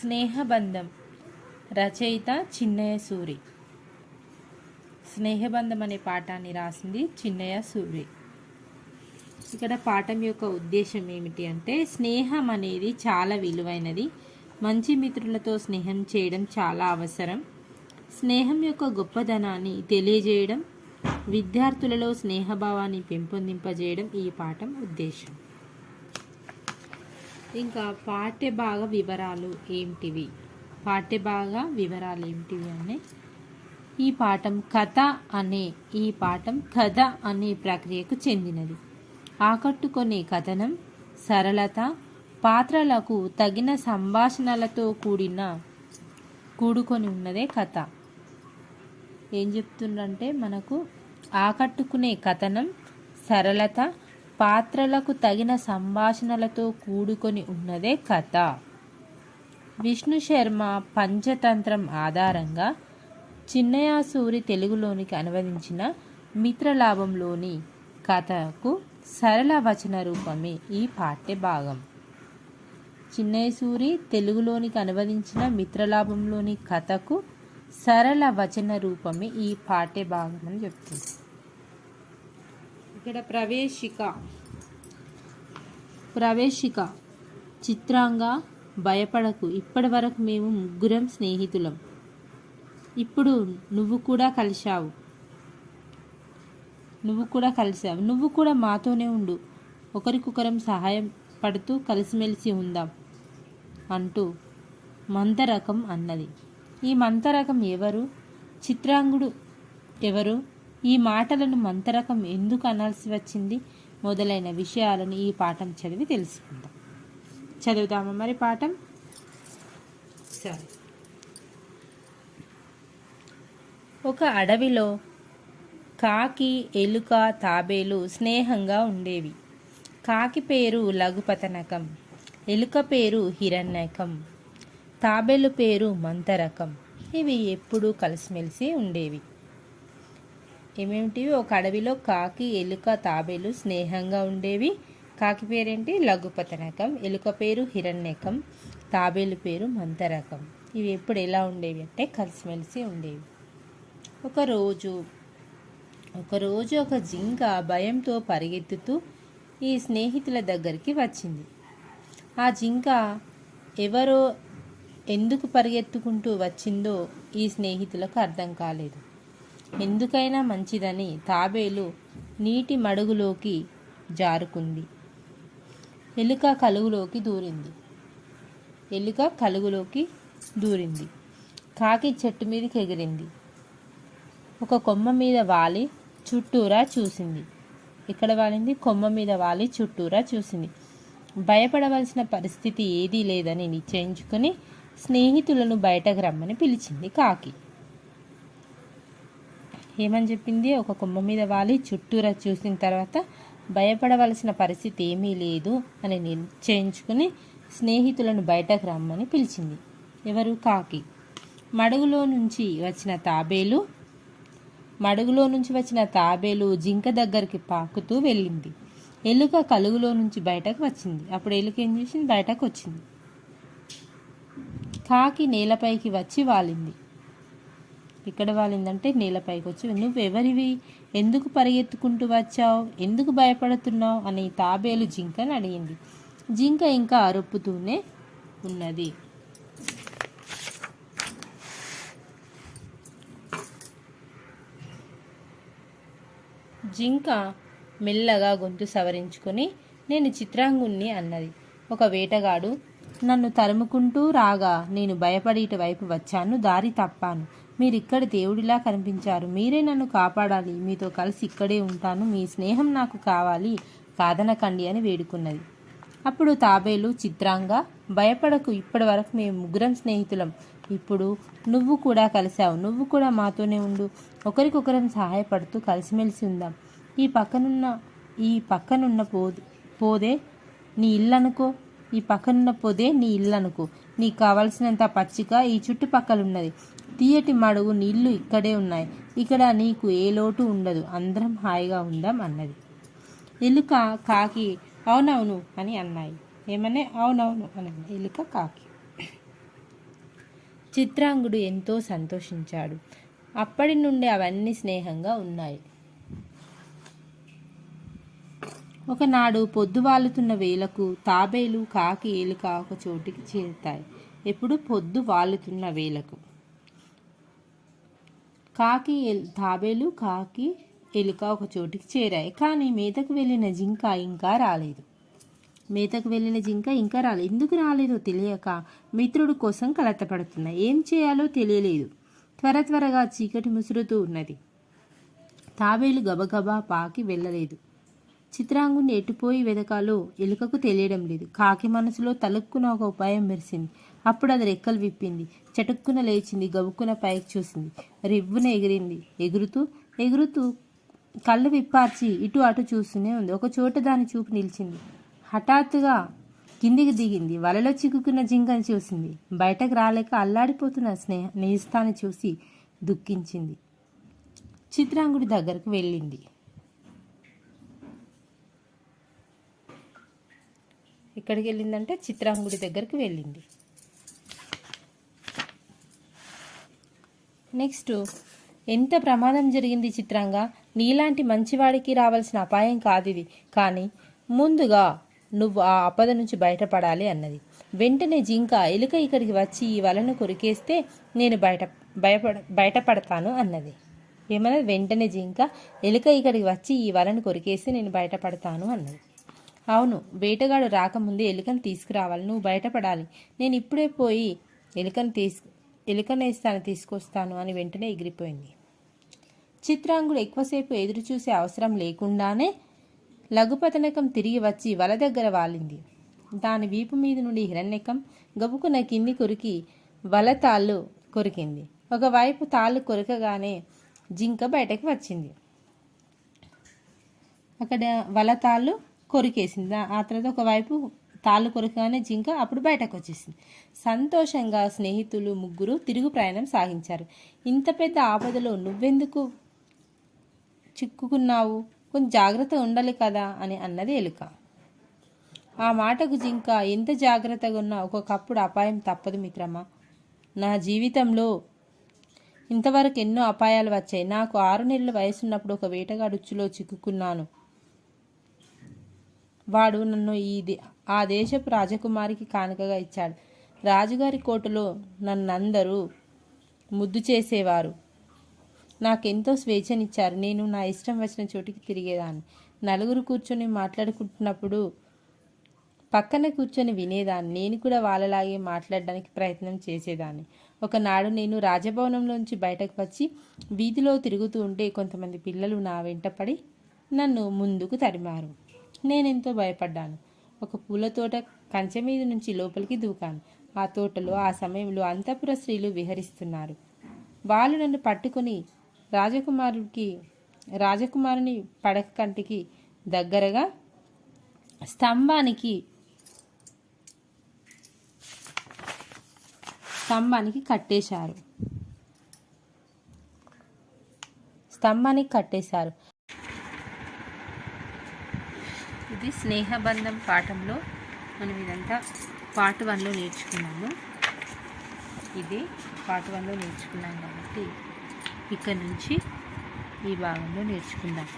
స్నేహబంధం. రచయిత చిన్నయ్య సూరి. స్నేహబంధం అనే పాఠాన్ని రాసింది చిన్నయ్య సూరి. ఇక్కడ పాఠం యొక్క ఉద్దేశం ఏమిటి అంటే స్నేహం అనేది చాలా విలువైనది. మంచి మిత్రులతో స్నేహం చేయడం చాలా అవసరం. స్నేహం యొక్క గొప్పదనాన్ని తెలియజేయడం విద్యార్థులలో స్నేహభావాన్ని పెంపొందింపజేయడం ఈ పాఠం ఉద్దేశం. ఇంకా పాఠ్యభాగ వివరాలు ఏమిటివి? పాఠ్యభాగ వివరాలు ఏమిటివి అనే ఈ పాఠం కథ అనే ఈ పాఠం కథ అనే ప్రక్రియకు చెందినది. ఆకట్టుకునే కథనం సరళత పాత్రలకు తగిన సంభాషణలతో కూడిన కూడుకొని ఉన్నదే కథ. ఏం చెప్తుండంటే మనకు ఆకట్టుకునే కథనం సరళత పాత్రలకు తగిన సంభాషణలతో కూడుకొని ఉన్నదే కథ. విష్ణు శర్మ పంచతంత్రం ఆధారంగా చిన్నయాసూరి తెలుగులోనికి అనువదించిన మిత్రలాభంలోని కథకు సరళ వచన రూపమే ఈ పాఠ్య భాగం చిన్నయసూరి తెలుగులోనికి అనువదించిన మిత్రలాభంలోని కథకు సరళ వచన రూపమే ఈ పాఠ్య భాగం అని చెప్తుంది. ఇక్కడ ప్రవేశిక. ప్రవేశిక. చిత్రంగా భయపడకు. ఇప్పటి వరకు మేము ముగ్గురం స్నేహితులం. ఇప్పుడు నువ్వు కూడా కలిశావు. నువ్వు కూడా కలిసావు నువ్వు కూడా మాతోనే ఉండు. ఒకరికొకరం సహాయం పడుతూ కలిసిమెలిసి ఉందాం అంటూ మంతరకం అన్నది. ఈ మంతరకం ఎవరు? చిత్రాంగుడు ఎవరు? ఈ మాటలను మంతరకం ఎందుకు అనాల్సి వచ్చింది? మొదలైన విషయాలను ఈ పాఠం చదివి తెలుసుకుందాం. చదువుదామా మరి పాఠం? సరే. ఒక అడవిలో కాకి ఎలుక తాబేలు స్నేహంగా ఉండేవి. కాకి పేరు లఘుపతనకం ఎలుక పేరు హిరణ్యకం తాబేలు పేరు మంతరకం. ఇవి ఎప్పుడూ కలిసిమెలిసి ఉండేవి. ఏమేమిటివి? ఒక అడవిలో కాకి ఎలుక తాబేలు స్నేహంగా ఉండేవి. కాకి పేరేంటి? లఘుపతనకం ఎలుక పేరు హిరణ్యకం. తాబేలు పేరు మంతరకం ఇవి ఎప్పుడు ఎలా ఉండేవి అంటే కలిసిమెలిసి ఉండేవి. ఒకరోజు ఒకరోజు ఒక జింక భయంతో పరిగెత్తుతూ ఈ స్నేహితుల దగ్గరికి వచ్చింది. ఆ జింక ఎవరో ఎందుకు పరిగెత్తుకుంటూ వచ్చిందో ఈ స్నేహితులకు అర్థం కాలేదు. ఎందుకైనా మంచిదని తాబేలు నీటి మడుగులోకి జారుకుంది. ఎలుక కలుగులోకి దూరింది. ఎలుక కలుగులోకి దూరింది. కాకి చెట్టు మీదకి ఎగిరింది. ఒక కొమ్మ మీద వాలి చుట్టూరా చూసింది. ఇక్కడ వాలింది? కొమ్మ మీద వాలి చుట్టూరా చూసింది. భయపడవలసిన పరిస్థితి ఏదీ లేదని నిశ్చయించుకొని స్నేహితులను బయటకు రమ్మని పిలిచింది కాకి. ఏమని చెప్పింది? ఒక కొమ్మ మీద వాలి చుట్టూరా చూసిన తర్వాత భయపడవలసిన పరిస్థితి ఏమీ లేదు అని నిశ్చయించుకుని స్నేహితులను బయటకు రమ్మని పిలిచింది. ఎవరు? కాకి. మడుగులో నుంచి వచ్చిన తాబేలు మడుగులో నుంచి వచ్చిన తాబేలు జింక దగ్గరికి పాకుతూ వెళ్ళింది. ఎలుక కలుగులో నుంచి బయటకు వచ్చింది. అప్పుడు ఎలుక ఏం చేసింది? బయటకు వచ్చింది. కాకి నేలపైకి వచ్చి వాలింది. ఇక్కడ వాలిందంటే నేలపైకి వచ్చి నువ్వెవరివి ఎందుకు పరిగెత్తుకుంటూ వచ్చావు? ఎందుకు భయపడుతున్నావు? అని తాబేలు జింకని అడిగింది. జింక ఇంకా అరుపుతూనే ఉన్నది. జింక మెల్లగా గొంతు సవరించుకొని నేను చిత్రాంగుణ్ణి అన్నది. ఒక వేటగాడు. నన్ను తరుముకుంటూ రాగా నేను భయపడి ఇటువైపు వచ్చాను దారి తప్పాను. మీరిక్కడ దేవుడిలా కనిపించారు. మీరే నన్ను కాపాడాలి. మీతో కలిసి ఇక్కడే ఉంటాను. మీ స్నేహం నాకు కావాలి. కాదనకండి అని వేడుకున్నది. అప్పుడు తాబేలు చిత్రంగా భయపడకు. ఇప్పటి వరకు మేము ముగ్గురం స్నేహితులం. ఇప్పుడు నువ్వు కూడా కలిసావు. నువ్వు కూడా మాతోనే ఉండు. ఒకరికొకరం సహాయపడుతూ కలిసిమెలిసి ఉందాం. ఈ పక్కనున్న ఈ పక్కనున్న పోదే పోదే నీ ఇల్లు అనుకో ఈ పక్కనున్న పొదే నీ ఇల్లు అనుకో నీకు కావలసినంత పచ్చిక ఈ చుట్టుపక్కల ఉన్నది తీయటి మడుగు నీళ్ళు ఇక్కడే ఉన్నాయి. ఇక్కడ నీకు ఏ లోటు ఉండదు. అందరం హాయిగా ఉందాం అన్నది. ఎలుక కాకి అవునవును అని అన్నాయి. ఏమనే అవునవును అని ఎలుక కాకి. చిత్రాంగుడు ఎంతో సంతోషించాడు. అప్పటి నుండి అవన్నీ స్నేహంగా ఉన్నాయి. ఒకనాడు పొద్దు వేళకు తాబేలు కాకి ఎలుక ఒక చోటికి చేరుతాయి. ఎప్పుడు పొద్దు వాలుతున్న వేళకు. కాకి ఎల్- తాబేలు కాకి ఎలుక ఒక చోటికి చేరాయి. కానీ మేతకు వెళ్ళిన జింక ఇంకా రాలేదు. మేతకు వెళ్ళిన జింక ఇంకా రాలేదు. ఎందుకు రాలేదో తెలియక మిత్రుడు కోసం కలతపడుతున్నాయి ఏం చేయాలో తెలియలేదు. త్వర త్వరగా చీకటి ముసురుతూ ఉన్నది. తాబేలు గబగబా పాకి వెళ్ళలేదు. చిత్రాంగుని ఎటుపోయి వెదకాలో ఎలుకకు తెలియడం లేదు. కాకి మనసులో తలుక్కున ఒక ఉపాయం మెరిసింది. అప్పుడు అది రెక్కలు విప్పింది. చటుక్కున లేచింది గబుక్కున పైకి చూసింది. రివ్వున ఎగిరింది. ఎగురుతూ ఎగురుతూ కళ్ళు విప్పార్చి ఇటు అటు చూస్తూనే ఉంది. ఒక చోట దాని చూపు నిలిచింది. హఠాత్తుగా కిందికి దిగింది. వలలో చిక్కుకున్న జింకని చూసింది. బయటకు రాలేక అల్లాడిపోతున్న స్నేహ నేస్తాన్ని చూసి దుఃఖించింది. చిత్రాంగుడి దగ్గరకు వెళ్ళింది. ఎక్కడికి వెళ్ళిందంటే చిత్రాంగుడి దగ్గరికి వెళ్ళింది. నెక్స్ట్ ఎంత ప్రమాదం జరిగింది చిత్రంగా? నీలాంటి మంచివాడికి రావాల్సిన అపాయం కాదు ఇది. కానీ ముందుగా నువ్వు ఆ ఆపద నుంచి బయటపడాలి అన్నది. వెంటనే జింక ఎలుక ఇక్కడికి వచ్చి ఈ వలను కొరికేస్తే నేను బయట భయపడ బయటపడతాను అన్నది. ఏమన్నది వెంటనే జింక ఎలుక ఇక్కడికి వచ్చి ఈ వలను కొరికేస్తే నేను బయటపడతాను అన్నది. అవును వేటగాడు రాకముందే ఎలుకను తీసుకురావాలి. నువ్వు బయటపడాలి. నేను ఇప్పుడే పోయి ఎలుకను తీసుకు ఎలుకనేస్తాను తీసుకొస్తాను అని వెంటనే ఎగిరిపోయింది. చిత్రాంగుడు ఎక్కువసేపు ఎదురు చూసే అవసరం లేకుండానే లఘుపతనకం తిరిగి వచ్చి వల దగ్గర వాలింది. దాని వీపు మీద నుండి హిరణ్యకం గబుకున కింది కొరికి వల తాళ్ళు కొరికింది. ఒకవైపు తాళ్ళు కొరకగానే జింక బయటకు వచ్చింది. అక్కడ వల తాళ్ళు కొరికేసింది. ఆ తర్వాత ఒకవైపు తాళ్ళు కొరకగానే జింక అప్పుడు బయటకు వచ్చేసింది సంతోషంగా స్నేహితులు ముగ్గురు తిరుగు ప్రయాణం సాగించారు. ఇంత పెద్ద ఆపదలో నువ్వెందుకు చిక్కుకున్నావు? కొంచెం జాగ్రత్త ఉండాలి కదా అని అన్నది ఎలుక. ఆ మాటకు జింక ఎంత జాగ్రత్తగా ఉన్నా ఒక్కొక్కప్పుడు అపాయం తప్పదు మిత్రమా. నా జీవితంలో ఇంతవరకు ఎన్నో అపాయాలు వచ్చాయి. నాకు ఆరు నెలల వయసున్నప్పుడు ఒక వేటగాడు ఉచ్చులో చిక్కుకున్నాను. వాడు నన్ను ఈ ఆ దేశపు రాజకుమారికి కానుకగా ఇచ్చాడు. రాజుగారి కోటలో నన్నందరూ ముద్దు చేసేవారు. నాకెంతో స్వేచ్ఛనిచ్చారు. నేను నా ఇష్టం వచ్చిన చోటికి తిరిగేదాన్ని. నలుగురు కూర్చొని మాట్లాడుకుంటున్నప్పుడు పక్కన కూర్చొని వినేదాన్ని. నేను కూడా వాళ్ళలాగే మాట్లాడడానికి ప్రయత్నం చేసేదాన్ని. ఒకనాడు నేను రాజభవనంలోంచి బయటకు వచ్చి వీధిలో తిరుగుతూ ఉంటే కొంతమంది పిల్లలు నా వెంటపడి నన్ను ముందుకు తరిమారు. నేనెంతో భయపడ్డాను. ఒక పూల తోట కంచె మీద నుంచి లోపలికి దూకాను. ఆ తోటలో ఆ సమయంలో అంతఃపుర స్త్రీలు విహరిస్తున్నారు. వాళ్ళు నన్ను పట్టుకొని రాజకుమారుడికి రాజకుమారుని పడక కంటికి దగ్గరగా స్తంభానికి స్తంభానికి కట్టేశారు. స్తంభానికి కట్టేశారు. ఇది స్నేహబంధం పాఠంలో మనం ఇదంతా పార్ట్ వన్లో నేర్చుకున్నాము. ఇది పార్ట్ వన్లో నేర్చుకున్నాం కాబట్టి ఇక్కడ నుంచి ఈ భాగంలో నేర్చుకుందాం.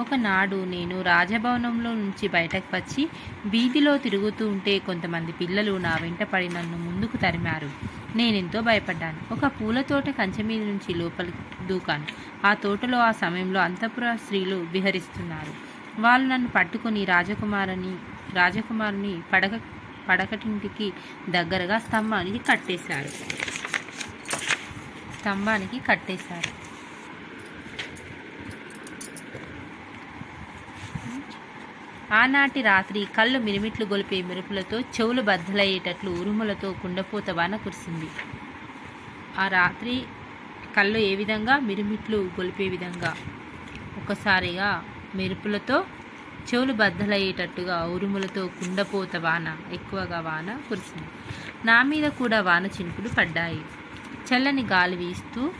ఒకనాడు నేను రాజభవనంలో నుంచి బయటకు వచ్చి వీధిలో తిరుగుతూ ఉంటే కొంతమంది పిల్లలు నా వెంట పడి నన్ను ముందుకు తరిమారు. నేనెంతో భయపడ్డాను. ఒక పూల తోట కంచె మీద నుంచి లోపలికి దూకాను. ఆ తోటలో ఆ సమయంలో అంతపుర స్త్రీలు విహరిస్తున్నారు. వాళ్ళు నన్ను పట్టుకొని రాజకుమారుని రాజకుమారుని పడక పడకటింటికి దగ్గరగా స్తంభానికి కట్టేశారు. స్తంభానికి కట్టేశారు. ఆనాటి రాత్రి కళ్ళు మిరిమిట్లు గొలిపే మెరుపులతో చెవులు బద్దలయ్యేటట్లు ఉరుములతో కుండపోత వాన కురిసింది. ఆ రాత్రి కళ్ళు ఏ విధంగా మిరిమిట్లు గొలిపే విధంగా? ఒకసారిగా మెరుపులతో చెవులు బద్దలయ్యేటట్టుగా ఉరుములతో కుండపోత వాన ఎక్కువగా వాన కురిసింది. నా మీద కూడా వాన చినుకులు పడ్డాయి. చల్లని గాలి వీస్తూ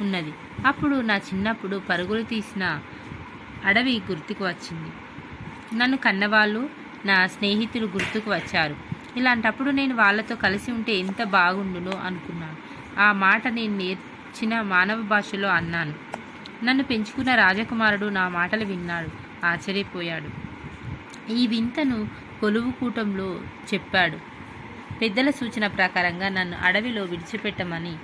ఉన్నది. అప్పుడు నా చిన్నప్పుడు పరుగులు తీసిన అడవి గుర్తుకు వచ్చింది. నన్ను కన్నవాళ్ళు నా స్నేహితులు గుర్తుకు వచ్చారు. ఇలాంటప్పుడు నేను వాళ్ళతో కలిసి ఉంటే ఎంత బాగుండునో అనుకున్నాను. ఆ మాట నేను నేర్చిన మానవ భాషలో అన్నాను. నన్ను పెంచుకున్న రాజకుమారుడు నా మాటలు విన్నాడు ఆశ్చర్యపోయాడు. ఈ వింతను కొలువు కూటంలో చెప్పాడు. పెద్దల సూచన ప్రకారంగా నన్ను అడవిలో విడిచిపెట్టమని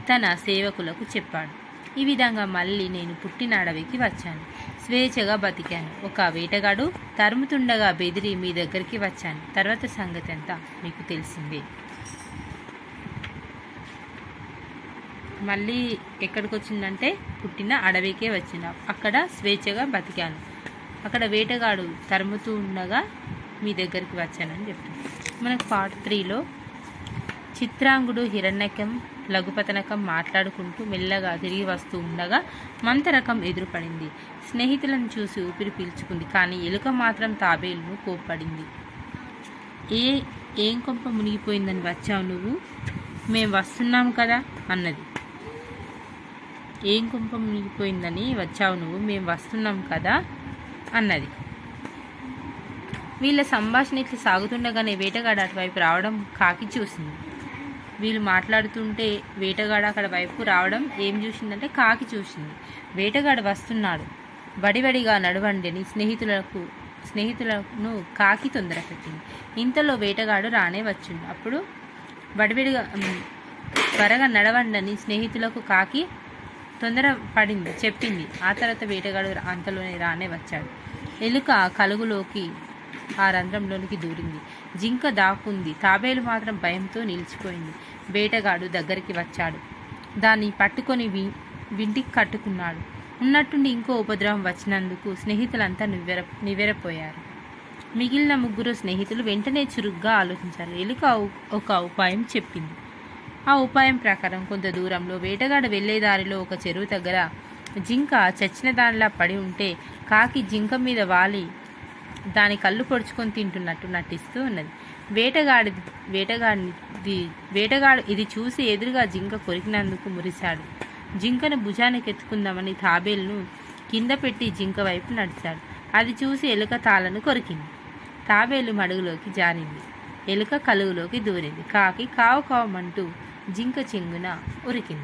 తన సేవకులకు చెప్పాడు. ఈ విధంగా మళ్ళీ నేను పుట్టిన అడవికి వచ్చాను. స్వేచ్ఛగా బతికాను. ఒక వేటగాడు తరుముతుండగా బెదిరి మీ దగ్గరికి వచ్చాను. తర్వాత సంగతి అంతా మీకు తెలిసిందే. మళ్ళీ ఎక్కడికి వచ్చిందంటే పుట్టిన అడవికే వచ్చిన. అక్కడ స్వేచ్ఛగా బతికాను. అక్కడ వేటగాడు తరుముతూ ఉండగా మీ దగ్గరికి వచ్చానని చెప్తాను మనకు పార్ట్ త్రీలో చిత్రాంగుడు హిరణ్యకం లఘుపతనకం మాట్లాడుకుంటూ మెల్లగా తిరిగి వస్తూ ఉండగా మంతరకం ఎదురుపడింది. స్నేహితులను చూసి ఊపిరి పీల్చుకుంది. కానీ ఎలుక మాత్రం తాబేలును కోప్పడింది. ఏ ఏం కొంప మునిగిపోయిందని వచ్చావు నువ్వు? మేము వస్తున్నాం కదా అన్నది. ఏం కుంభం మునిగిపోయిందని వచ్చావు నువ్వు మేము వస్తున్నాం కదా అన్నది. వీళ్ళ సంభాషణ ఇట్లా సాగుతుండగానే వేటగాడు అటువైపు రావడం కాకి చూసింది. వీళ్ళు మాట్లాడుతుంటే వేటగాడు అక్కడ వైపు రావడం ఏం చూసిందంటే కాకి చూసింది. వేటగాడు వస్తున్నాడు. వడివడిగా నడవండి అని స్నేహితులకు స్నేహితులను కాకి తొందర పెట్టింది. ఇంతలో వేటగాడు రానే వచ్చింది అప్పుడు వడివడిగా త్వరగా నడవండి స్నేహితులకు కాకి తొందర పడింది చెప్పింది. ఆ తర్వాత వేటగాడు అంతలోనే రానే వచ్చాడు. ఎలుక కలుగులోకి ఆ రంధ్రంలోనికి దూరింది. జింక దాక్కుంది. తాబేలు మాత్రం భయంతో నిలిచిపోయింది. వేటగాడు దగ్గరికి వచ్చాడు. దాన్ని పట్టుకొని వి వింటికి కట్టుకున్నాడు. ఉన్నట్టుండి ఇంకో ఉపద్రవం వచ్చినందుకు స్నేహితులంతా నివ్వెర నివ్వెరపోయారు. మిగిలిన ముగ్గురు స్నేహితులు వెంటనే చురుగ్గా ఆలోచించారు. ఎలుక ఒక ఉపాయం చెప్పింది. ఆ ఉపాయం ప్రకారం కొంత దూరంలో వేటగాడు వెళ్ళే దారిలో ఒక చెరువు దగ్గర జింక చచ్చిన దానిలా పడి ఉంటే కాకి జింక మీద వాలి దాని కళ్ళు పొడుచుకొని తింటున్నట్టు నటిస్తూ ఉన్నది. వేటగాడి వేటగాడి వేటగాడు ఇది చూసి ఎదురుగా జింక కొరికినందుకు మురిశాడు. జింకను భుజానికి ఎత్తుకుందామని తాబేలును కింద పెట్టి జింక వైపు నడిచాడు. అది చూసి ఎలుక తాళను కొరికింది. తాబేలు మడుగులోకి జారింది. ఎలుక కలుగులోకి దూరింది. కాకి కావు కావమంటూ 징크 질문아 오르긴